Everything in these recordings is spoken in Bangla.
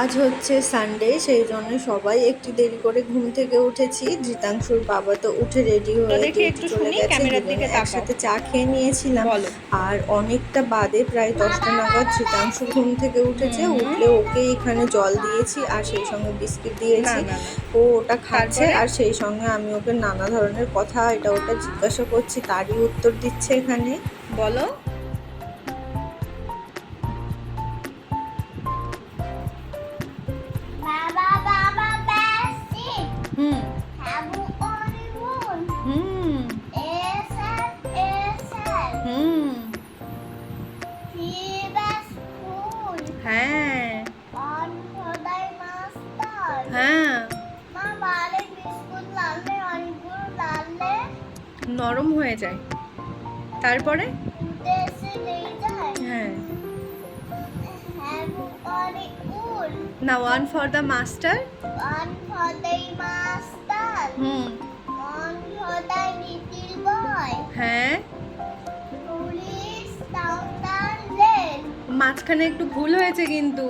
আজ হচ্ছে সানডে সেই জন্য সবাই একটু দেরি করে ঘুম থেকে উঠেছি। জিতাংশুর বাবা তো উঠে রেডি হয়ে চলে গেছে। একসাথে চা খেয়ে নিয়েছিলাম। আর অনেকটা বাদে প্রায় দশটা নাগাদ জিতাংশু ঘুম থেকে উঠেছে উঠলে ওকে এখানে জল দিয়েছি আর সেই সঙ্গে বিস্কিট দিয়েছি। ও ওটা খাচ্ছে আর সেই সঙ্গে আমি ওকে নানা ধরনের কথা এটা ওটা জিজ্ঞাসা করছি তারই উত্তর দিচ্ছে এখানে। বলো। হুম হুম ফুল হ্যাঁ মাস্টার হ্যাঁ মা বালে বিস্কুট লালে অনিবুন লালে নরম হয়ে যায়। তারপরে? হ্যাঁ। না one for the master on খোদাই মাস্টার হুম অন হ্যাঁ? মাঝখানে একটু ভুল হয়েছে কিন্তু।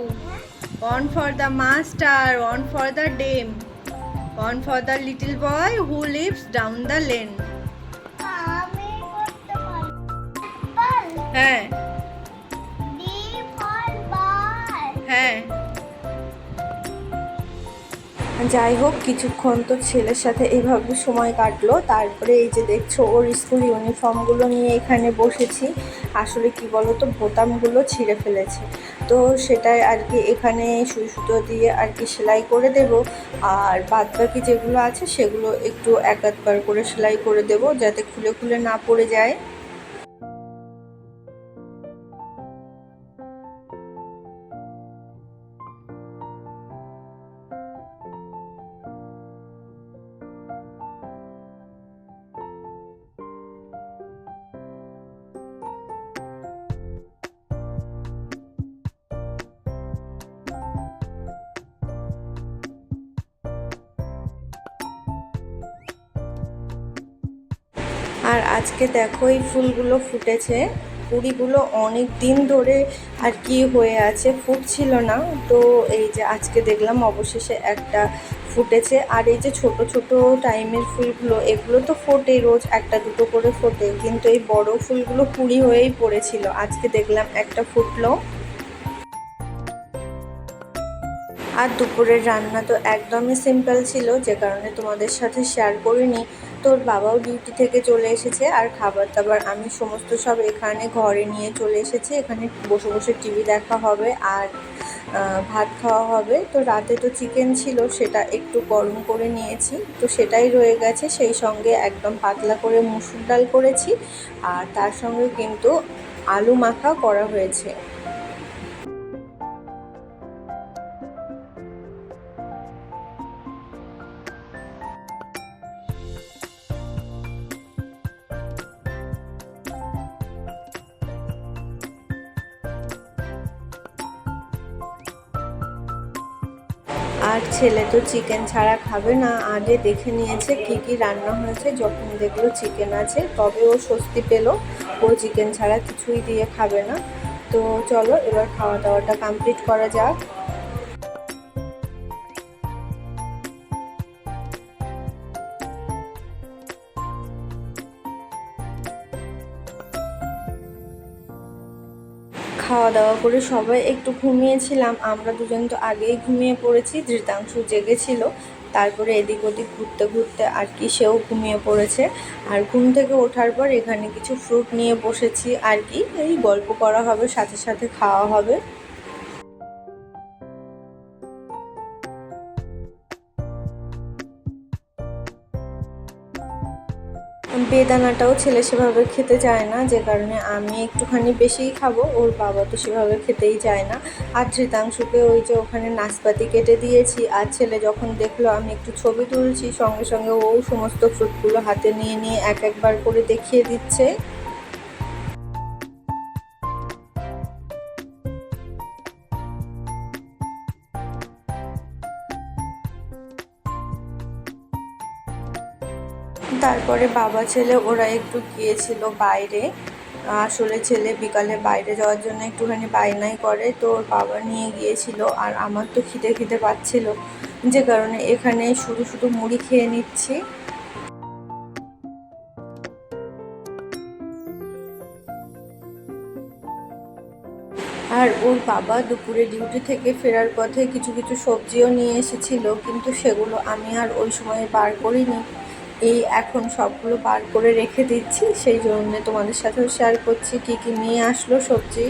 One for the master one for the dame one for the little boy who lives down the lane হ্যাঁ। যাই হোক, কিছুক্ষণ তো ছেলের সাথে এইভাবে সময় কাটলো। তারপরে এই যে দেখছ, ওর স্কুল ইউনিফর্মগুলো নিয়ে এখানে বসেছি। আসলে কি বলো তো বোতামগুলো ছিঁড়ে ফেলেছে। তো সেটাই আর কি এখানে সুই সুতো দিয়ে আর কি সেলাই করে দেব। আর বাদ বাকি যেগুলো আছে, সেগুলো একটু এক আধবার করে সেলাই করে দেব, যাতে খুলে খুলে না পড়ে যায়। আর আজকে দেখো এই ফুলগুলো ফুটেছে। কুড়িগুলো অনেক দিন ধরে আর কি হয়ে আছে, ফুটছিল না। তো এই যে আজকে দেখলাম অবশেষে একটা ফুটেছে। আর এই যে ছোট ছোট টাইমের ফুলগুলো, এগুলো তো ফোটে রোজ, একটা দুটো করে ফোটে। কিন্তু এই বড় ফুলগুলো কুড়ি হয়েই পড়েছিল। আজকে দেখলাম একটা ফুটলো। আর দুপুরের রান্না তো একদমই সিম্পল ছিল, যে কারণে তোমাদের সাথে শেয়ার করিনি। তোর বাবাও ডিউটি থেকে চলে এসেছে আর খাবার দাবার আমি সমস্ত সব এখানে ঘরে নিয়ে চলে এসেছি। এখানে বসে বসে টিভি দেখা হবে আর ভাত খাওয়া হবে। তো রাতে তো চিকেন ছিল, সেটা একটু গরম করে নিয়েছি। তো সেটাই রয়ে গেছে। সেই সঙ্গে একদম পাতলা করে মুসুর ডাল করেছি। আর তার সঙ্গে কিন্তু আলু মাখা করা হয়েছে। আর ছেলে তো চিকেন ছাড়া খাবে না। আগে দেখে নিয়েছে কি কি রান্না হয়েছে, যখন দেখল চিকেন আছে, তবে ও স্বস্তি পেল। ও চিকেন ছাড়া কিছুই দিয়ে খাবে না। তো চলো, এবার খাওয়া দাওয়াটা কমপ্লিট করা যাক। খাওয়া দাওয়া করে সবাই একটু ঘুমিয়েছিলাম। আমরা দুজন তো আগেই ঘুমিয়ে পড়েছি, ধৃতাংশু জেগেছিল তারপরে এদিক ওদিক ঘুরতে ঘুরতে আর কি সেও ঘুমিয়ে পড়েছে। আর ঘুম থেকে ওঠার পর এখানে কিছু ফ্রুট নিয়ে বসেছি আর কি। এই গল্প করা হবে, সাথে সাথে খাওয়া হবে। বেদানাটাও ছেলে সেভাবে খেতে চায় না, যে কারণে আমি একটুখানি বেশিই খাব, ওর বাবা তো সেভাবে খেতেই চায় না। আর ধৃতাংশুকে ওই যে ওখানে নাশপাতি কেটে দিয়েছি, আর ছেলে যখন দেখল আমি একটু ছবি তুলছি, সঙ্গে সঙ্গে ও সমস্ত ফ্রুটগুলো হাতে নিয়ে নিয়ে এক একবার করে দেখিয়ে দিচ্ছে। তারপরে বাবা ছেলে, ওরা একটু গিয়েছিল বাইরে। আসলে ছেলে বিকালে বাইরে যাওয়ার জন্য একটুখানি বায়নাই করে, তো ওর বাবা নিয়ে গিয়েছিল। আর আমার তো খিদে খিদে পাচ্ছিল, যে কারণে এখানে শুধু শুধু মুড়ি খেয়ে নিচ্ছি। আর ওর বাবা দুপুরে ডিউটি থেকে ফেরার পথে কিছু কিছু সবজিও নিয়ে এসেছিল, কিন্তু সেগুলো আমি আর ওই সময় বার করিনি। এই এখন সবগুলো বার করে রেখে দিচ্ছি, সেই জন্যে তোমাদের সাথেও শেয়ার করছি, কি কি নিয়ে আসলো সবজি।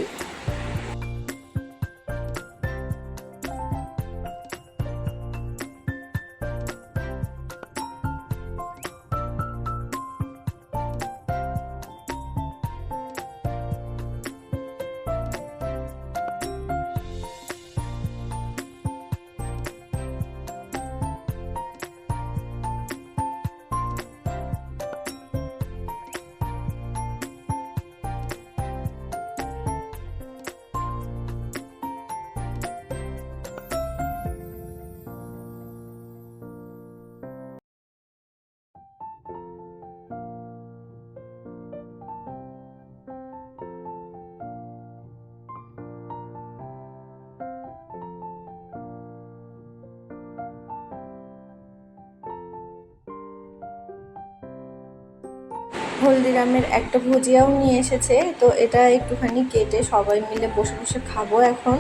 হলদিরামের একটা ভুজিয়াও নিয়ে এসেছে, তো এটা একটুখানি কেটে সবাই মিলে বসে বসে খাব এখন।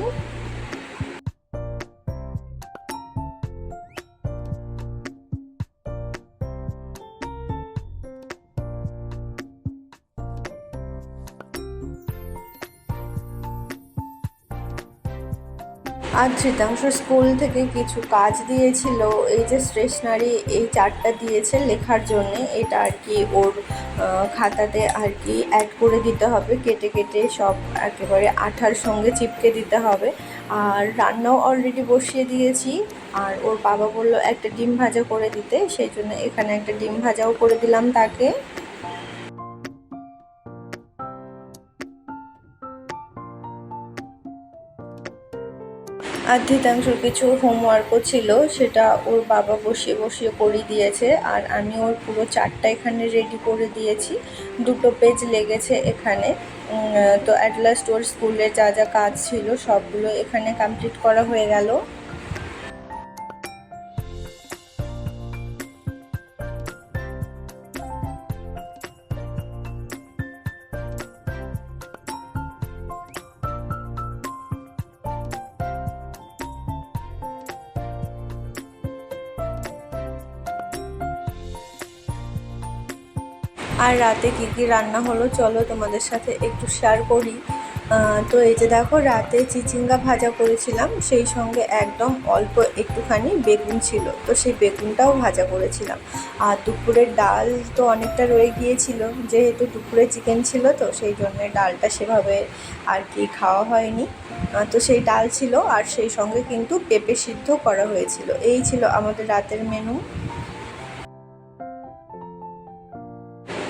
আর ধৃতাংশ স্কুল থেকে কিছু কাজ দিয়েছিল, এই যে স্টেশনারি এই চারটা দিয়েছে লেখার জন্য, এটা আর কি ওর খাতাতে আর কি অ্যাড করে দিতে হবে। কেটে কেটে সব একেবারে আঠার সঙ্গে চিপকে দিতে হবে। আর রান্নাও অলরেডি বসিয়ে দিয়েছি। আর ওর বাবা বলল একটা ডিম ভাজা করে দিতে। সেই জন্য এখানে একটা ডিম ভাজাও করে দিলাম তাকে। আধ্যাত্মাংশর কিছু হোমওয়ার্কও ছিল, সেটা ওর বাবা বসিয়ে বসিয়ে করে দিয়েছে, আর আমি ওর পুরো চারটা এখানে রেডি করে দিয়েছি। দুটো পেজ লেগেছে এখানে। তো অ্যাট লাস্ট ওর স্কুলের যা যা কাজ ছিল, সবগুলো এখানে কমপ্লিট করা হয়ে গেল। আর রাতে কী কী রান্না হলো চলো তোমাদের সাথে একটু শেয়ার করি। তো এই যে দেখো, রাতে চিচিঙ্গা ভাজা করেছিলাম, সেই সঙ্গে একদম অল্প একটুখানি বেগুন ছিল, তো সেই বেগুনটাও ভাজা করেছিলাম। আর দুপুরের ডাল তো অনেকটা রয়ে গিয়েছিল, যেহেতু দুপুরে চিকেন ছিল তো, সেই জন্য ডালটা সেভাবে আর কি খাওয়া হয়নি। তো সেই ডাল ছিল, আর সেই সঙ্গে কিন্তু পেঁপে সিদ্ধ করা হয়েছিল। এই ছিল আমাদের রাতের মেনু